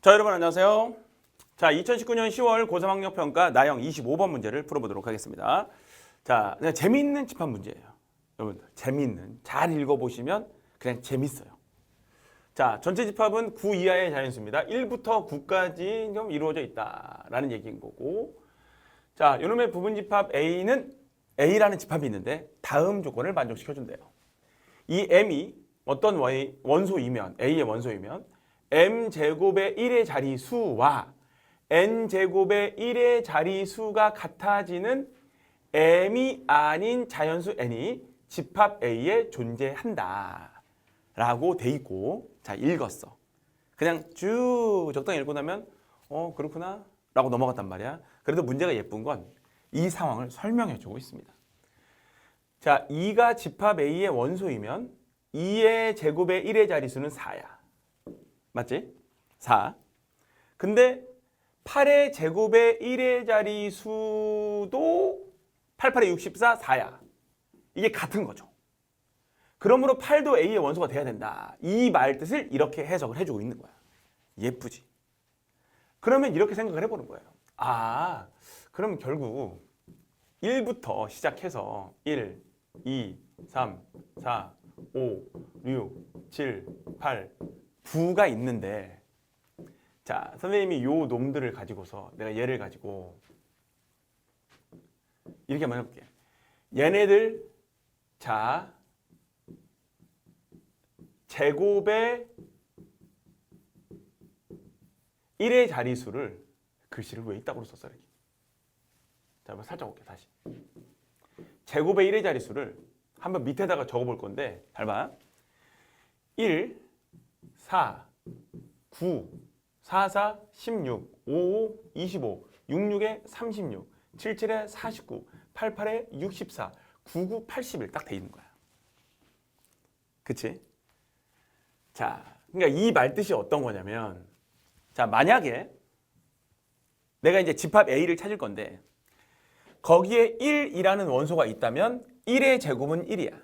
자, 여러분 안녕하세요. 자, 2019년 10월 고3 학력 평가 나형 25번 문제를 풀어보도록 하겠습니다. 자, 그냥 재미있는 집합 문제예요. 여러분들 재미있는 잘 읽어보시면 그냥 재밌어요. 자, 전체 집합은 9 이하의 자연수입니다. 1부터 9까지 좀 이루어져 있다라는 얘기인 거고. 자, 이놈의 부분 집합 A는 A라는 집합이 있는데 다음 조건을 만족시켜 준대요. 이 M이 어떤 원- 원소이면 A의 원소이면 M 제곱의 1의 자리수와 N 제곱의 1의 자리수가 같아지는 M이 아닌 자연수 N이 집합 A에 존재한다. 라고 돼 있고 자 읽었어. 그냥 쭉 적당히 읽고 나면 어 그렇구나 라고 넘어갔단 말이야. 그래도 문제가 예쁜 건 이 상황을 설명해 주고 있습니다. 자 2가 집합 A의 원소이면 2의 제곱의 1의 자리수는 4야. 맞지? 4. 근데 8의 제곱의 1의 자리 수도 8, 8에 64, 4야. 이게 같은 거죠. 그러므로 8도 A의 원소가 돼야 된다. 이 말 뜻을 이렇게 해석을 해주고 있는 거야. 예쁘지? 그러면 이렇게 생각을 해보는 거예요. 아, 그럼 결국 1부터 시작해서 1, 2, 3, 4, 5, 6, 7, 8, 9가 있는데 자, 선생님이 요 놈들을 가지고서 내가 얘를 가지고 이렇게 한번 해볼게. 얘네들 자 제곱의 1의 자리수를 글씨를 왜 이따구로 썼어 이렇게. 자, 한번 살짝 볼게 다시. 제곱의 1의 자리수를 한번 밑에다가 적어볼 건데 잘 봐. 1, 4, 9, 4, 4, 16, 5, 5, 25, 66에 36, 77에 49, 88에 64, 99, 81 딱 돼 있는 거야. 그치? 자, 그러니까 이 말뜻이 어떤 거냐면, 자, 만약에 내가 이제 집합 A를 찾을 건데, 거기에 1이라는 원소가 있다면 1의 제곱은 1이야.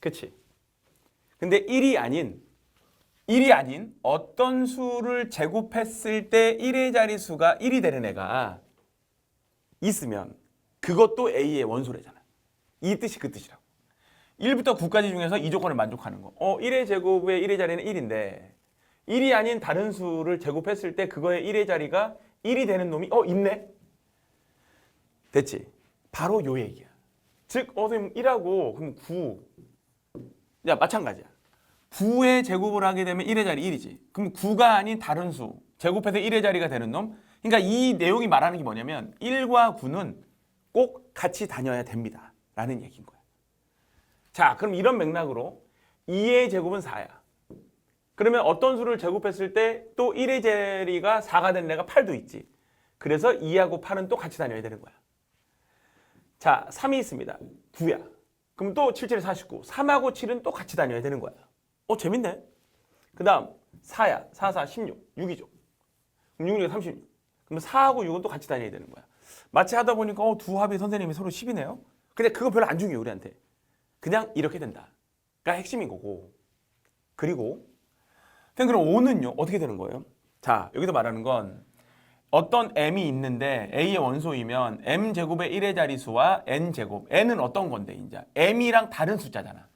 그치? 근데 1이 아닌 1이 아닌 어떤 수를 제곱했을 때 1의 자리수가 1이 되는 애가 있으면 그것도 A의 원소래잖아. 이 뜻이 그 뜻이라고. 1부터 9까지 중에서 이 조건을 만족하는 거. 어, 1의 제곱의 1의 자리는 1인데 1이 아닌 다른 수를 제곱했을 때 그거의 1의 자리가 1이 되는 놈이 어, 있네. 됐지? 바로 요 얘기야. 즉, 어, 선생님 1하고 그럼 9. 야, 마찬가지야. 9의 제곱을 하게 되면 1의 자리 1이지. 그럼 9가 아닌 다른 수. 제곱해서 1의 자리가 되는 놈. 그러니까 이 내용이 말하는 게 뭐냐면 1과 9는 꼭 같이 다녀야 됩니다. 라는 얘기인 거야. 자, 그럼 이런 맥락으로 2의 제곱은 4야. 그러면 어떤 수를 제곱했을 때 또 1의 자리가 4가 된 애가 8도 있지. 그래서 2하고 8은 또 같이 다녀야 되는 거야. 자, 3이 있습니다. 9야. 그럼 또 7, 7, 49. 3하고 7은 또 같이 다녀야 되는 거야. 어, 재밌네. 그 다음 4야. 4, 4, 16. 6이죠. 그럼 6, 6, 36. 그럼 4하고 6은 또 같이 다녀야 되는 거야. 마치 하다 보니까 어, 두 합의 선생님이 서로 10이네요. 근데 그거 별로 안 중요해, 우리한테. 그냥 이렇게 된다가 핵심인 거고. 그리고 선생님 그럼 5는요? 어떻게 되는 거예요? 자, 여기서 말하는 건 어떤 m이 있는데 a의 원소이면 m 제곱의 1의 자리수와 n 제곱. n은 어떤 건데 이제 m이랑 다른 숫자잖아.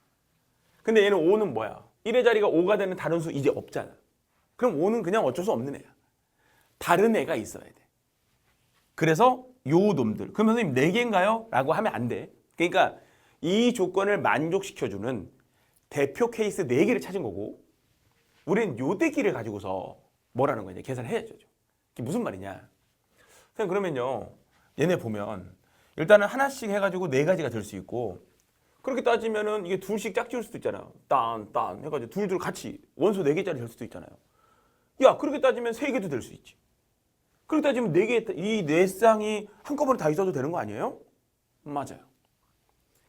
근데 얘는 5는 뭐야? 1의 자리가 5가 되는 다른 수 이제 없잖아. 그럼 5는 그냥 어쩔 수 없는 애야. 다른 애가 있어야 돼. 그래서 요 놈들. 그러면 선생님 4개인가요? 라고 하면 안 돼. 그러니까 이 조건을 만족시켜주는 대표 케이스 4개를 찾은 거고 우리는 요 대기를 가지고서 뭐라는 거냐 계산을 해야죠. 이게 무슨 말이냐? 선생님 그러면요 얘네 보면 일단은 하나씩 해가지고 네 가지가 될 수 있고 그렇게 따지면은 이게 둘씩 짝지을 수도 있잖아요. 딴, 딴 해가지고 둘둘 같이 원소 네 개짜리 될 수도 있잖아요. 야 그렇게 따지면 세 개도 될 수 있지. 그렇게 따지면 네 개, 이네 쌍이 한꺼번에 다 있어도 되는 거 아니에요? 맞아요.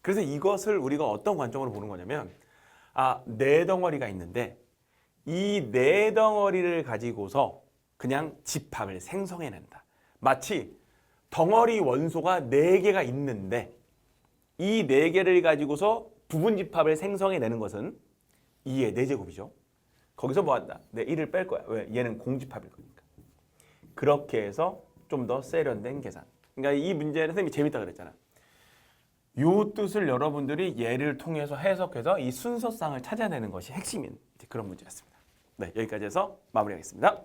그래서 이것을 우리가 어떤 관점으로 보는 거냐면 아, 네 덩어리가 있는데 이 네 덩어리를 가지고서 그냥 집합을 생성해낸다. 마치 덩어리 원소가 네 개가 있는데 이 네 개를 가지고서 부분 집합을 생성해 내는 것은 2의 4제곱이죠. 거기서 뭐 한다? 내 1을 뺄 거야. 왜? 얘는 공집합일 거니까. 그렇게 해서 좀 더 세련된 계산. 그러니까 이 문제는 선생님이 재밌다 그랬잖아. 요 뜻을 여러분들이 예를 통해서 해석해서 이 순서상을 찾아내는 것이 핵심인 그런 문제였습니다. 네, 여기까지 해서 마무리하겠습니다.